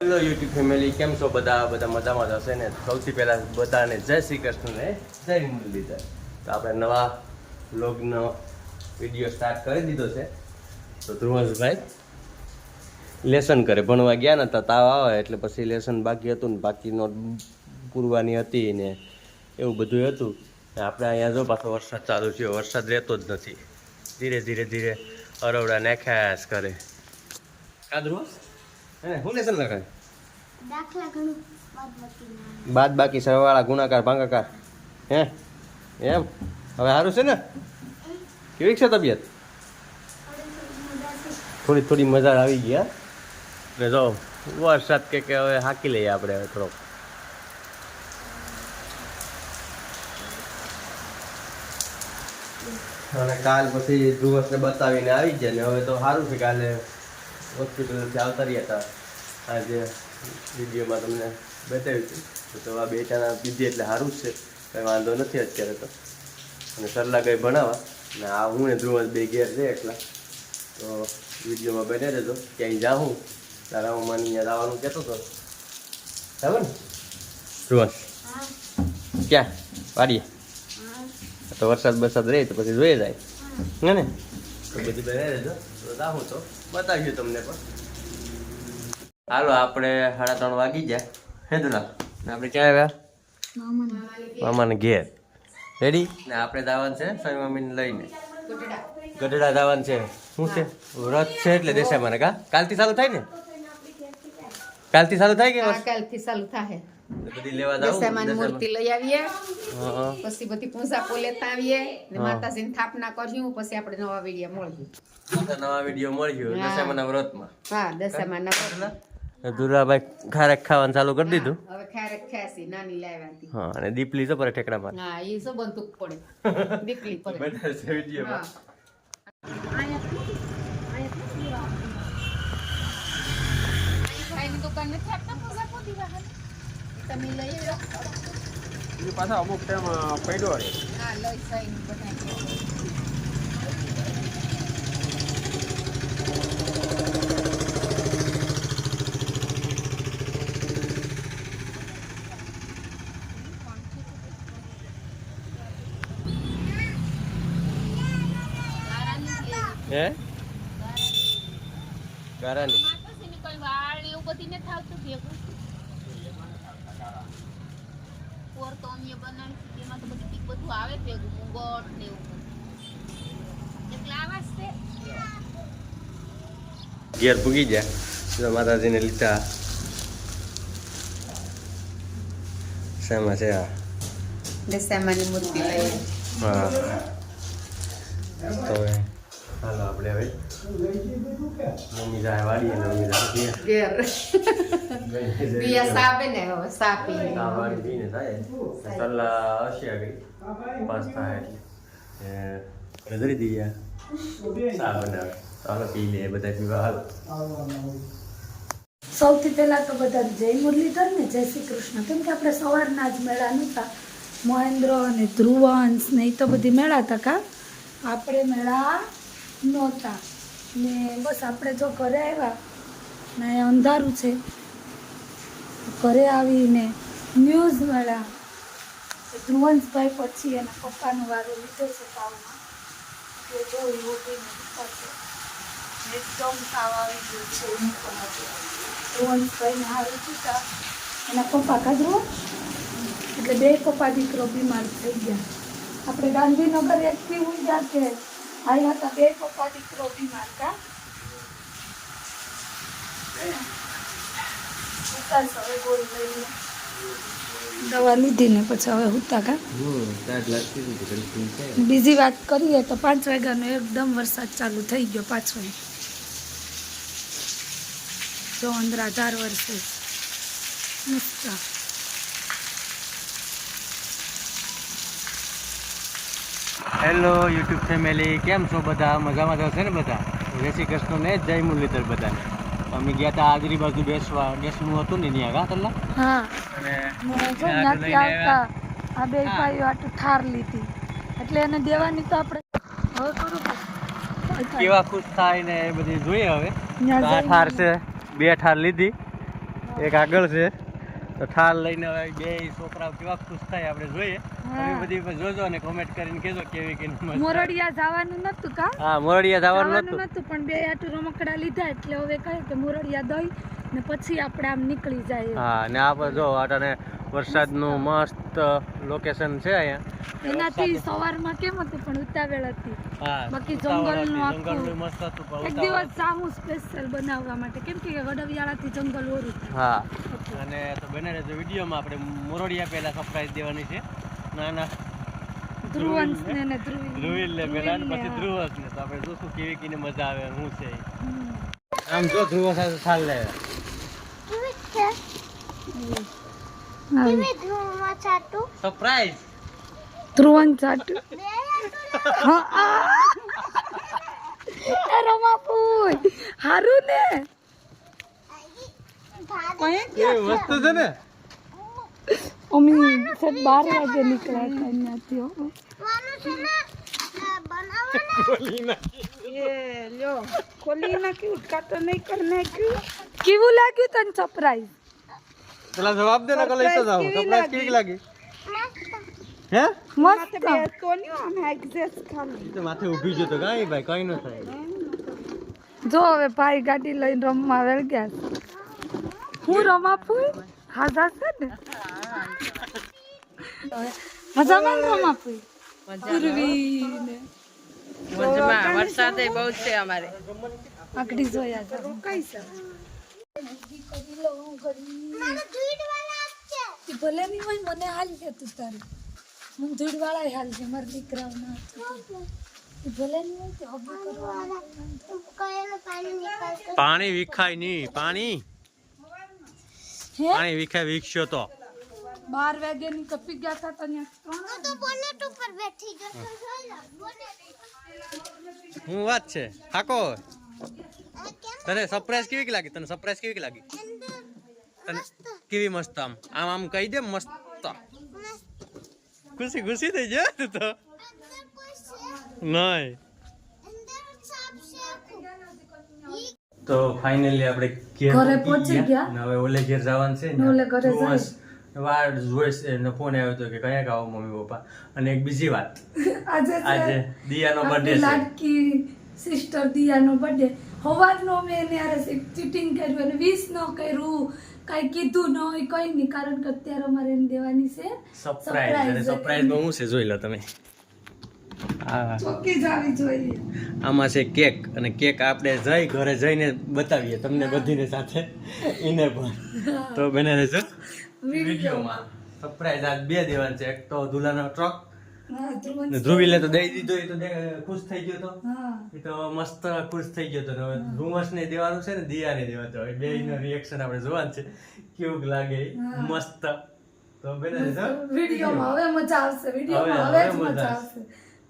Hello YouTube family કેમ છો? બધા બધા મજામાં જશે ને? સૌથી પહેલાં બધાને જય શ્રી કૃષ્ણને જય મુરલીધર તો આપણે નવા વ્લોગનો વીડિયો સ્ટાર્ટ કરી દીધો છે. તો ધ્રુવંશભાઈ લેસન કરે ભણવા ગયા નતા તાવ આવે એટલે પછી લેસન બાકી હતું ને, બાકી નોટ પૂરવાની હતી ને એવું બધું હતું. આપણે અહીંયા જો પાછો વરસાદ ચાલુ છે વરસાદ રહેતો જ નથી. ધીરે ધીરે ધીરે અરવડા નાખ્યા કરે. કા ધ્રુવંશ હે હું લેસન લખાય દાખલા? ઘણું બાદ બાકી સરવાળા ગુણાકાર ભાગાકાર. હે એમ? હવે સારું છે ને? કેવી છે તબિયત? થોડી થોડી મજા આવી ગયા ને જો વરસાદ કે કે હવે હાકી લઈએ આપણે હવે થોડોક. અને કાલ પછી ધ્રુવસને બતાવીને આવી ગયા ને હવે તો સારું છે કાલે હોસ્પિટલથી આવતા રહ્યા હતા. આજે વિડીયોમાં તમને બતાવ્યું હતું તો આ બે ચાના પીધી એટલે સારું જ છે. કંઈ વાંધો નથી અત્યારે તો. અને સરલા ગઈ ભણાવવા. ને આ હું ને ધ્રુવ બે ઘેર છે એટલા તો વિડીયોમાં બેઠા રહેજો. ક્યાંય જાઉં, તારા હું મને અહીંયા આવવાનું કહેતો હતો બરાબર ને? ધ્રુવન? ક્યાં? વાડીએ? તો વરસાદ બરસાદ રહે તો પછી જોઈ જાય. ને? તો બધી બેઠા રહેજો. તો જાઉં તો. બતાવ્યું તમને પણ. હાલો આપણે સાડા ત્રણ વાગી ગયા. હેદુલા આપણે ક્યાં આવ્યા? મામા મામાને ઘેર. રેડી ને આપણે દાવાન છે સ્વામી મમ્મીને લઈને. ગઢડા દાવાન છે. શું છે? વ્રત છે એટલે દેસાઈ મને કા? કાલથી ચાલુ થાય ને? કાલથી ચાલુ થાય કે કાલથી ચાલુ થાય. બધી લેવા જાવ દશામાની મૂર્તિ લઈ આવીએ પછી બધી પૂજા પો લેતા આવીએ ને માતાજીની સ્થાપના કર્યું પછી આપણે નવા વીડિયો મળીએ તો નવા વીડિયો મળ્યો. દશામાના વ્રતમાં હા દશામાના દુરાભાઈ ખારેક ખાવાનું ચાલુ કરી દીધું હવે ખારેક ખાસી નાની લાવ્યા હા અને દીપલી તો પર ઠેકડા માર હા એ સો બંદૂક પડે દીપલી પડે બધા છે વિડીયોમાં હા ભાઈની દુકાન નથી આપતા પૂજા પોતી વાહન તમે લઈ આવ્યો પાછા અમુક ટાઈમ પડ્યો રહે હા લઈ સાઈન બધા હે ગારાની ઘેર ભૂગી ગયા. તો માતાજીને લીધા. શેમાં છે આ? દશામાની મૂર્તિ લઈ. હા. તો હવે હાલો આપણે હવે મમ્મી જાય વાડીએ ને મમ્મી જાય ઘેર. બિયા સાબે ને હવે સા પી ચા વાળી પીને જાય સલ્લા હશે આગળ પાસ થાય એટલે નજરી દઈએ ચા બનાવે ચાલો પી લે બધા પીવા હાલો સૌથી પહેલાં તો બધા જય મુરલીધર ને જય શ્રી કૃષ્ણ. કેમ કે આપણે સવારના જ મેળા નહોતા. મહેન્દ્ર અને ધ્રુવંશ ને એ તો બધી મેળા હતા કા? આપણે મેળા નહોતા. ને બસ આપણે જો ઘરે આવ્યા ને અંધારું છે ઘરે આવીને ન્યૂઝ મળ્યા ધ્રુવંશભાઈ પછી એના પપ્પાનો વારો લીધો છે તાવમાં. કે જો એ ઊભીને છે. એકદમ તાવ આવી ગયો છે એની પણ ધ્રુવંશભાઈને હારું થતા એના પપ્પા કાઢવો એટલે બે પપ્પા દીકરો બીમાર થઈ ગયા. આપણે ગાંધીનગર એકથી ઉડ્યા કે આવ્યા હતા બે પપ્પા દીકરો બીમાર ઉતાર હવે ગોળી લઈને દવા લીધી ને પછી હવે હુતા કા હતી બીજી વાત કરીએ તો પાંચ વાગ્યાનો એકદમ વરસાદ ચાલુ થઈ ગયો પાછો જો અંદરાધાર વરસે મસ્ત હેલો યુટ્યુબ ફેમિલી કેમ છો બધા? મજામાં જશે ને બધા? જય શ્રી કૃષ્ણ ને જય મુરલીધર બધાને. અમે ગયા હતા આજરી બાજુ બેસવા બેસનું હતું ને ત્યાં ગા તલ્લા? હા. અને જો ત્યાં આવતા. આ બે ભાઈઓ આટલું ઠાર લીધી. એટલે એને દેવાની તો આપણે હવે કરું કેવા ખુશ થાય ને એ બધી જોઈએ હવે. આ ઠાર છે બે ઠાર લીધી. એક આગળ છે. તો થાળ લઈને હવે બે છોકરાઓ કેવા ખુશ થાય આપણે જોઈએ. તમે બધી જોજો અને કોમેન્ટ કરીને કેજો કેવી કે મોરડિયા જવાનું નતું કા? હા મોરડિયા જવાનું નતું પણ બે આટું રમકડા લીધા એટલે હવે કહે કે મોરડિયા દઈ ને પછી આપણે આમ નીકળી જાય હા ને આપણે જો અટાણે વરસાદનું મસ્ત લોકેશન છે અહીંયા. એનાથી સવારમાં કેમ હતું? પણ ઉતાવળ હતી. બાકી જંગલનું આખું. એક દિવસ જામું સ્પેશિયલ બનાવવા માટે. કેમ કે વડવિયાળાથી જંગલ ઓરું હા. અને તો બને રહેજો વિડીયોમાં આપણે મોરડિયા પહેલા સરપ્રાઈઝ દેવાની છે. નાના ધ્રુવંશને ને ધ્રુવી ધ્રુવીલ ને પહેલા પછી ધ્રુવસ ને તો આપણે જોશું કેવી કેવી મજા આવે હું છે આમ જો ધ્રુવ સાથે થાલ લે સરપ્રાઈઝ ધ્રુવન ચાટુ હા આ. એ રમાપુર હારું ને કઈ એ વસ્તુ છે ને અમી સાહેબ બાર વાગે નીકળ્યા હતા અહીંયાથી હો. એ લ્યો ખોલી નાખ્યું કાતો નહીં કરી નાખ્યું કેવું લાગ્યું તને સરપ્રાઈઝ પેલા જવાબ દે ને કલે તો જાવ સરપ્રાઈઝ કેવી લાગી? હે? મસ્ત. કોન્યું આમ એક્ઝેસ ખાલી. તો માથે ઊભી જો તો કાંઈ ભાઈ કઈ ન થાય. જો હવે ભાઈ ગાડી લઈને રમવા વેળ ગયા હું રમા ફૂઈ હાજા છે ને. મજામાં ને રમા ફૂઈ પૂર્વીને. વરસાદ બહુ છે અમારે. આકડી જોયા છે. રોકાઈ આપજે. ઈ ભલે ની હોય મને હાલ કે તું તારી. મને ધૂળવાળા હાલ છે મારા દીકરાઓના ઈ ભલે ની હોય તે હગું કરવાના પાણી વિખાય નહીં પાણી. પાણી વિખાય વિકસ્યો તો. બાર વાગે ની કપી ગયા હતા તને હું વાત છે? થાકો? તને સરપ્રાઈઝ કેવી લાગી? તને સરપ્રાઈઝ કેવી લાગી? તને કેવી મસ્ત આમ? આમ આમ કહી દે મસ્ત. ખુશી ખુશી થઈ જાય તું તો. નહીં. તો ફાઇનલી આપણે ઘરે પહોંચી ગયા. હવે ઓલે ઘેર જવાનું છે ઓલે ઘરે બસ વાર જોઈશ. એનો ફોન આવ્યો હતો કે કયા આવો મમ્મી પપ્પા? અને એક બીજી વાત. આજે આજે દિયાનો બર્થડે છે. લાડકી સિસ્ટર દિયાનો બર્થડે હવારનો મેં એને હારે ચીટિંગ કર્યું અને વીસ ન કર્યું કાંઈ કીધું ન હોય કંઈ નહીં કારણ કે અત્યારે અમારે એને દેવાની છે સરપ્રાઈઝ અને બહુ છે જોઈ લો તમે. ચોકી જ આવી જોઈએ. આમાં છે કેક અને કેક આપણે જઈ ઘરે જઈને બતાવીએ તમને બધીને સાથે એને પણ. તો બને રહેજો. વિડીયોમાં. સરપ્રાઈઝ આજ બે દેવાન છે એક તો દુલાનો ટ્રક ધ્રુવીલે તો દઈ દીધો એ તો ખુશ થઈ ગયો તો. એ તો મસ્ત ખુશ થઈ ગયો તો. હવે ને દેવાનું છે ને દિયાને દેવાનું છે. બે નો રિએક્શન આપણે જોવાનું છે. કેવું લાગે? મસ્ત. તો બેન રહેજો વિડીયોમાં હવે મજા આવશે વિડીયોમાં માં હવે મજા આવશે.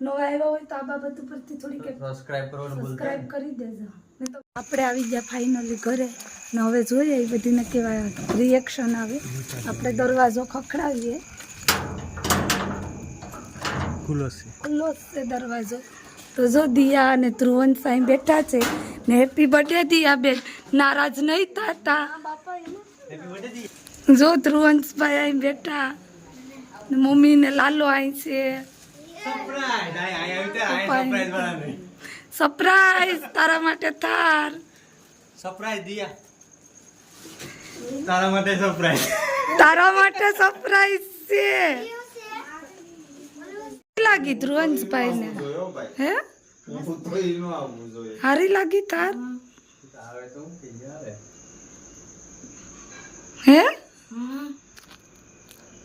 નવા આવ્યા હોય તો આ બાબત ઉપરથી થોડીક એક સબસ્ક્રાઇબ કરવાનું સબસ્ક્રાઇબ કરી દેજો. ને તો આપણે આવી ગયા ફાઇનલી ઘરે. ને હવે જોઈએ એ બધીને કેવા રિએક્શન આવે. આપણે દરવાજો ખખડાવીએ. ખુલ્લો છે. ખુલ્લો છે દરવાજો. તો જો દિયા અને ધ્રુવન સાઈ બેઠા છે ને હેપી બર્થડે દિયા બેન. નારાજ નહીં થતા. હેપી બર્થડે દી જો ધ્રુવંશભાઈ અહીં બેઠા. ને મમ્મી ને લાલો અહીં છે. સરપ્રાઈઝ તારા માટે થાર. સરપ્રાઈઝ દિયા. તારા માટે સરપ્રાઈઝ તારા માટે સરપ્રાઈઝ છે. લાગી ધ્રુવંશભાઈ ને હે? હારી લાગી તાર? હું? થઈ જાય હે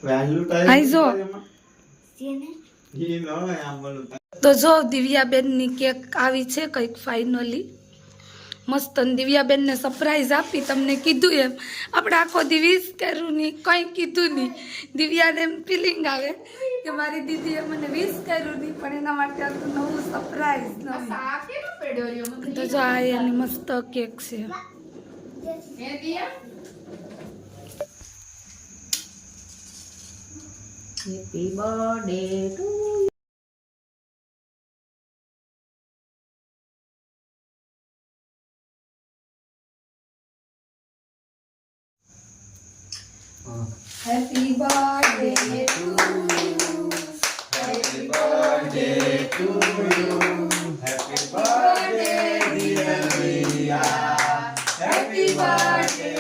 વહેલું જો. ઈ ન હોય આમ બોલું તો જો દિવ્યાબેનની કેક આવી છે કંઈક ફાઇનલી મસ્ત અને દિવ્યાબેનને સરપ્રાઈઝ આપી તમને કીધું એમ. આપણે આખો દિવસ કર્યું નહીં કંઈ કીધું નહીં. દિવ્યાને એમ ફિલિંગ આવે કે મારી દીદીએ મને વિશ કર્યું નહીં પણ એના માટે આ નવું સરપ્રાઈઝ તો જો આ એની મસ્ત કેક છે. હે દિયા? Happy birthday to happy birthday to you happy birthday to you happy birthday dear Riya happy birthday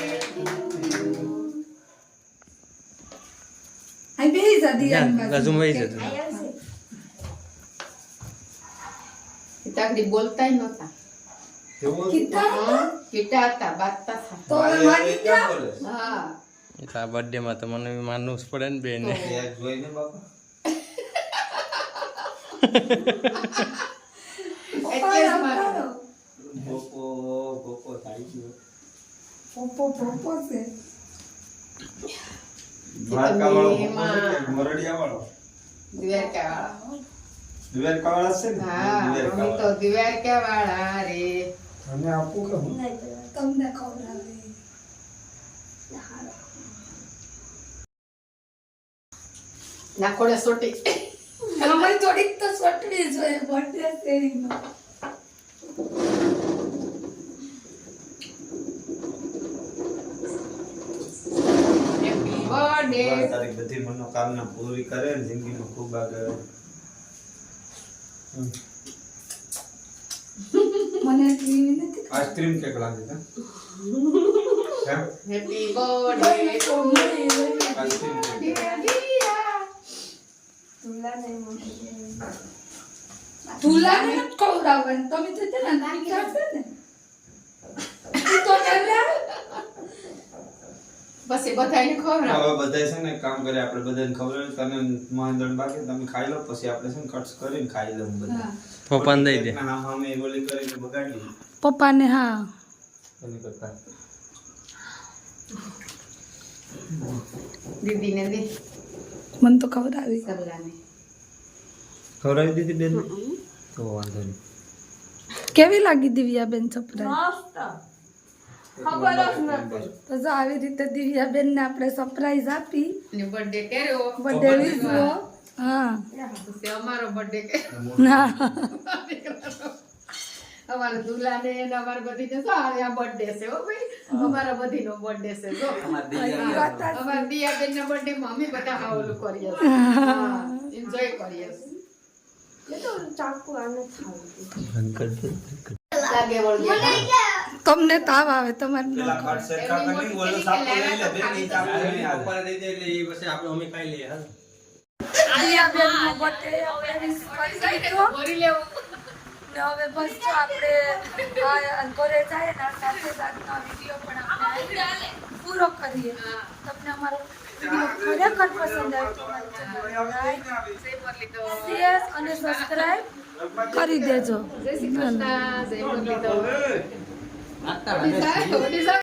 આઈ બેહી જા દિયાની બાજુ. બાજુમાં બેહી જા. આઈ આવશે. તાકડી બોલતાય નહોતા કીધા હતા? કીટા બાતતા તો આ બર્થડે માં તો મને માનવું જ પડે ને બેન. એટલે જ મારે. પોપો પોપો છે. દ્વારકાવાળા. હા મમ્મી તો ખવડાવે નાખોડે સોટી. અમારી થોડીક તો સોટવી જોઈએ બર્થડે છે એમાં. હેપી બર્થડે તારી બધી મનોકામના પૂરી કરે ને જિંદગીમાં ખૂબ આગળ મને નથી આઈસ્ક્રીમ કેક લાગે છે happy birthday to ice cream cake તુલાને નથી ખવડાવવાની તમે તો તેના નાની છે ને તું તો બસ એ બધાને ખવડાવો હવે બધા છે ને કામ કરે આપણે બધાને ખબર તને મહેન્દ્ર બાકી તમે ખાઈ લો પછી આપણે છે ને કટ્સ કરીને ખાઈ લઉં બધા હા. પપ્પાને દઈ દે કેકના હા સામે બોલી કરીને બગાડી પપ્પાને હા એની કરતા દીદીને દે મને તો ખવડાવી સરલાને ખવડાવી દીધી બેન? તો વાંધો નહીં. કેવી લાગી દિવ્યાબેન સરપ્રાઈઝ તો જો આવી રીતે દિવ્યાબેન ને આપણે સરપ્રાઈઝ આપી. ને બર્થડે કર્યો. બર્થડે વિશવો હા. અમારો બર્થડે ના અમારા દુલાને ને અમારા બધી જશો આ બર્થડે છે હો ભાઈ. અમારા બધી નો બર્થડે છે જો. અમારા દિયાબેન ના બર્થડે માં અમે બધા ઓલું કરીએ એન્જોય કરીએ તમને તાવ આવે તમારે ન હવે બસ જો આપણે આ ઘરે જાય ને સાથે સાથનો વીડિયો પણ આપણે પૂરો કરીએ. તમને અમારો વીડિયો ખરેખર પસંદ આવ્યો શેર અને સબસ્ક્રાઈબ કરી દેજો. જય શ્રી કૃષ્ણ જય મુરલીધર